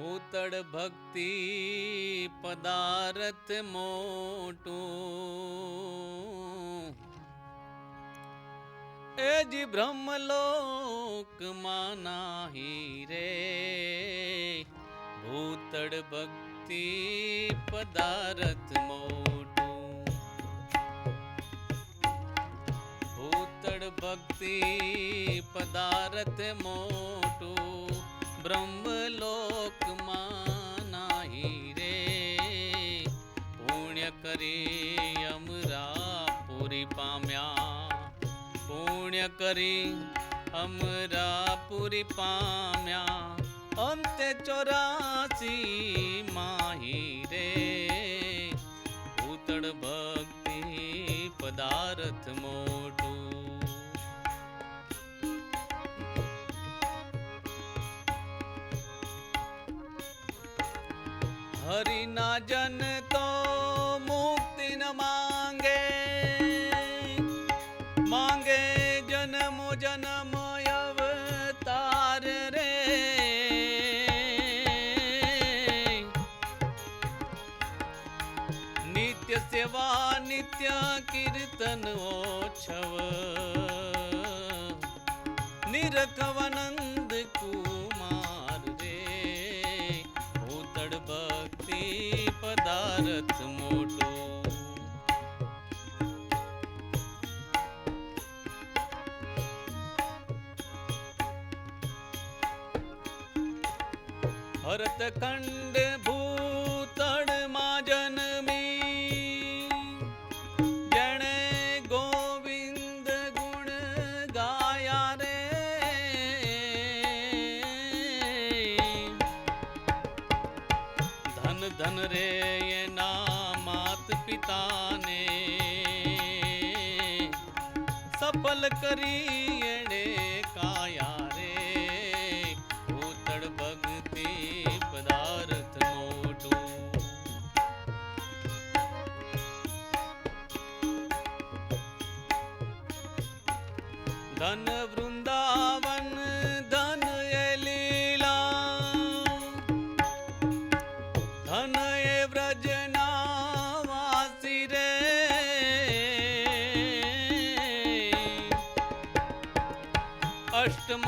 ભૂતળ ભક્તિ પદાર્થ મોટું. એ જ બ્રહ્મલોકમાં નાહી રે. ભૂતળ ભક્તિ પદાર્થ મોટું. ભૂતળ ભક્તિ પદાર્થ મોટું. ब्रह्मलोक मानाही रे। पुण्य करे अमरा पूरी पाम्या। पुण्य करे अमरा पूरी पाम्या। अंत चौरासी माही रे। हरि ना जन तो मुक्ति न मांगे। मांगे जन्म जन्म अवतार रे। नित्य सेवा, नित्य कीर्तन ओ छव। निरखव પદાર્થ મોટો ભરત ખંડ ભૂતળમાં જન્મી જણે ગોવિંદ ગુણ ગાયા રે ધન ધન રે એના પિતાને સફલ કરી એણે કાયા રે. ભૂતળ ભક્તિ પદાર્થ મોટું. ધન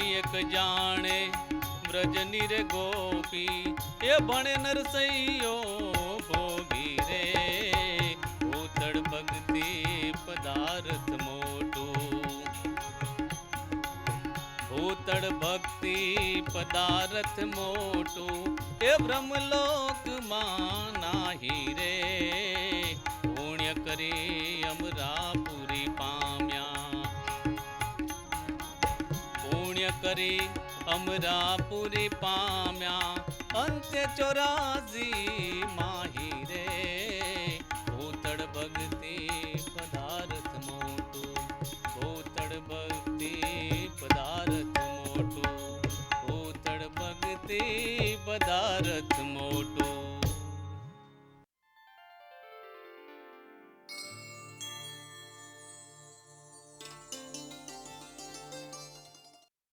नायक जाने, ब्रज निर गोपी। ये बने नरसैयो भोगी रे। उतड़ भक्ति पदार्थ मोटू। उतड़ भक्ति पदार्थ मोटू। ये ब्रह्मलोक माना ही रे। पुण्य करी करे अमरापुरी पाम्या। अंत्य चौराजी माही रे। भूतड़ भगती पदार्थ मोटू। भूतड़ भगती